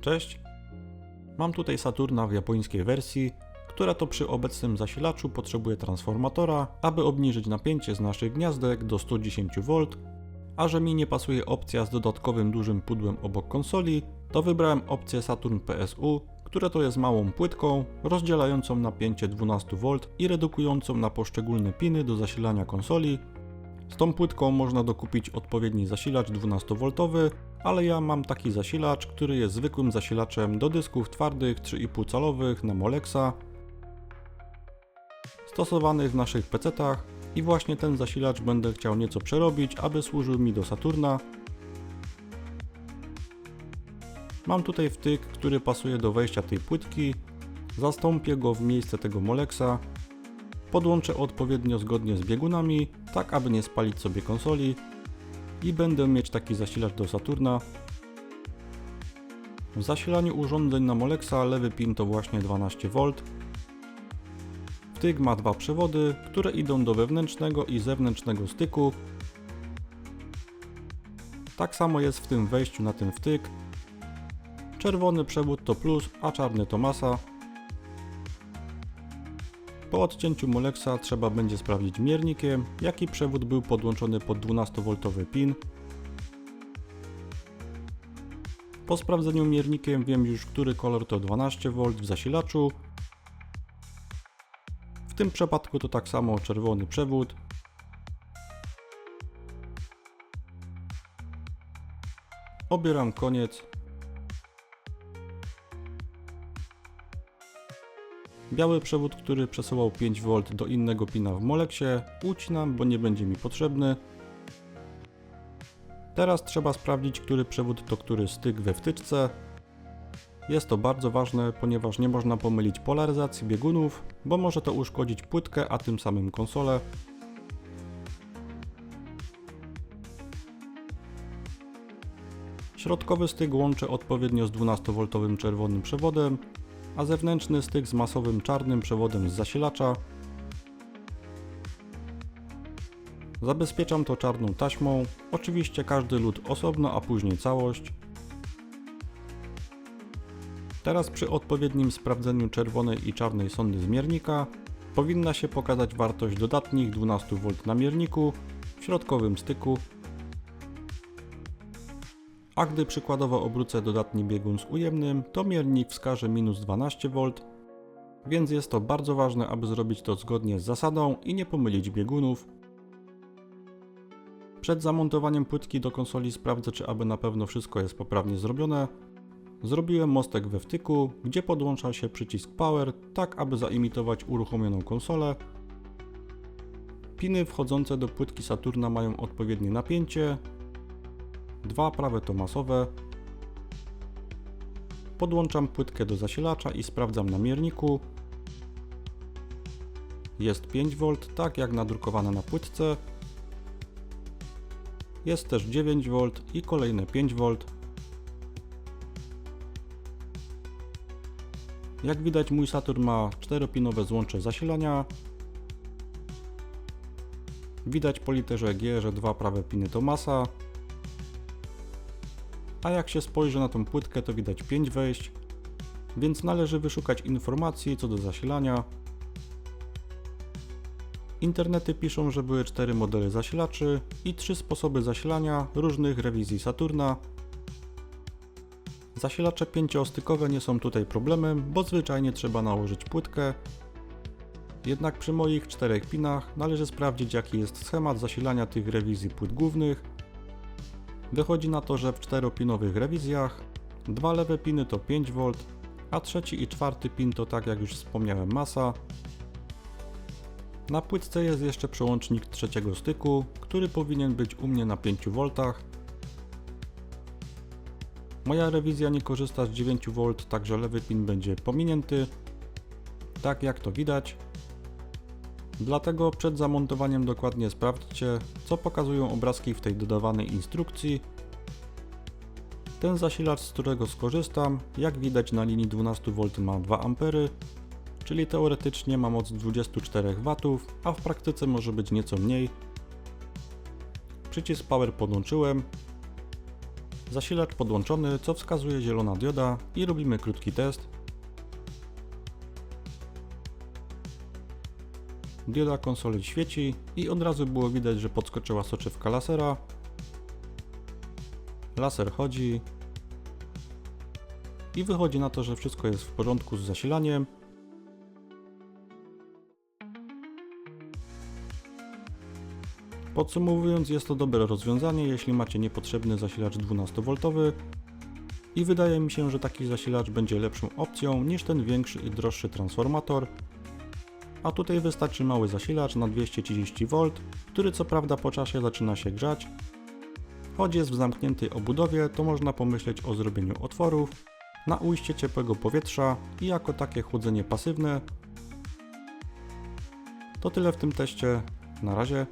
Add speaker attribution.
Speaker 1: Cześć. Mam tutaj Saturna w japońskiej wersji, która to przy obecnym zasilaczu potrzebuje transformatora, aby obniżyć napięcie z naszych gniazdek do 110V, a że mi nie pasuje opcja z dodatkowym dużym pudłem obok konsoli, to wybrałem opcję Saturn PSU, które to jest małą płytką rozdzielającą napięcie 12V i redukującą na poszczególne piny do zasilania konsoli. Z tą płytką można dokupić odpowiedni zasilacz 12V, ale ja mam taki zasilacz, który jest zwykłym zasilaczem do dysków twardych 3,5 calowych na Molexa stosowanych w naszych PC-tach i właśnie ten zasilacz będę chciał nieco przerobić, aby służył mi do Saturna. Mam tutaj wtyk, który pasuje do wejścia tej płytki. Zastąpię go w miejsce tego Molexa. Podłączę odpowiednio zgodnie z biegunami, tak aby nie spalić sobie konsoli. I będę mieć taki zasilacz do Saturna. W zasilaniu urządzeń na Molexa lewy pin to właśnie 12V, Wtyk ma dwa przewody, które idą do wewnętrznego i zewnętrznego styku. Tak samo jest w tym wejściu na ten wtyk. Czerwony przewód to plus, a czarny to masa. Po odcięciu Molexa trzeba będzie sprawdzić miernikiem, jaki przewód był podłączony pod 12V pin. Po sprawdzeniu miernikiem wiem już, który kolor to 12V w zasilaczu, w tym przypadku to tak samo czerwony przewód. Obieram koniec. Biały przewód, który przesyłał 5V do innego pina w Moleksie, ucinam, bo nie będzie mi potrzebny. Teraz trzeba sprawdzić, który przewód to który styk we wtyczce. Jest to bardzo ważne, ponieważ nie można pomylić polaryzacji biegunów, bo może to uszkodzić płytkę, a tym samym konsolę. Środkowy styk łączę odpowiednio z 12V czerwonym przewodem, a zewnętrzny styk z masowym czarnym przewodem z zasilacza. Zabezpieczam to czarną taśmą, oczywiście każdy lód osobno, a później całość. Teraz przy odpowiednim sprawdzeniu czerwonej i czarnej sondy zmiernika powinna się pokazać wartość dodatnich 12V na mierniku w środkowym styku, a gdy przykładowo obrócę dodatni biegun z ujemnym, to miernik wskaże minus 12V, więc jest to bardzo ważne, aby zrobić to zgodnie z zasadą i nie pomylić biegunów. Przed zamontowaniem płytki do konsoli sprawdzę, czy aby na pewno wszystko jest poprawnie zrobione, Zrobiłem mostek we wtyku, gdzie podłącza się przycisk Power, tak aby zaimitować uruchomioną konsolę. Piny wchodzące do płytki Saturna mają odpowiednie napięcie, dwa prawe to masowe. Podłączam płytkę do zasilacza i sprawdzam na mierniku. Jest 5V, tak jak nadrukowane na płytce. Jest też 9V i kolejne 5V. Jak widać mój Saturn ma 4-pinowe złącze zasilania. Widać po literze G, że dwa prawe piny to masa. A jak się spojrzy na tą płytkę to widać 5 wejść, więc należy wyszukać informacji co do zasilania. Internety piszą, że były 4 modele zasilaczy i 3 sposoby zasilania różnych rewizji Saturna, Zasilacze pięciostykowe nie są tutaj problemem, bo zwyczajnie trzeba nałożyć płytkę. Jednak przy moich czterech pinach należy sprawdzić jaki jest schemat zasilania tych rewizji płyt głównych. Wychodzi na to, że w czteropinowych rewizjach dwa lewe piny to 5V, a trzeci i czwarty pin to tak jak już wspomniałem masa. Na płytce jest jeszcze przełącznik trzeciego styku, który powinien być u mnie na 5V, Moja rewizja nie korzysta z 9V, także lewy pin będzie pominięty, tak jak to widać. Dlatego przed zamontowaniem dokładnie sprawdźcie, co pokazują obrazki w tej dodawanej instrukcji. Ten zasilacz, z którego skorzystam, jak widać na linii 12V ma 2 A, czyli teoretycznie ma moc 24 W, a w praktyce może być nieco mniej. Przycisk Power podłączyłem, Zasilacz podłączony, co wskazuje zielona dioda i robimy krótki test. Dioda konsoli świeci i od razu było widać, że podskoczyła soczewka lasera. Laser chodzi. I wychodzi na to, że wszystko jest w porządku z zasilaniem. Podsumowując, jest to dobre rozwiązanie, jeśli macie niepotrzebny zasilacz 12V i wydaje mi się, że taki zasilacz będzie lepszą opcją niż ten większy i droższy transformator. A tutaj wystarczy mały zasilacz na 230V, który co prawda po czasie zaczyna się grzać. Choć jest w zamkniętej obudowie, to można pomyśleć o zrobieniu otworów na ujście ciepłego powietrza i jako takie chłodzenie pasywne. To tyle w tym teście. Na razie.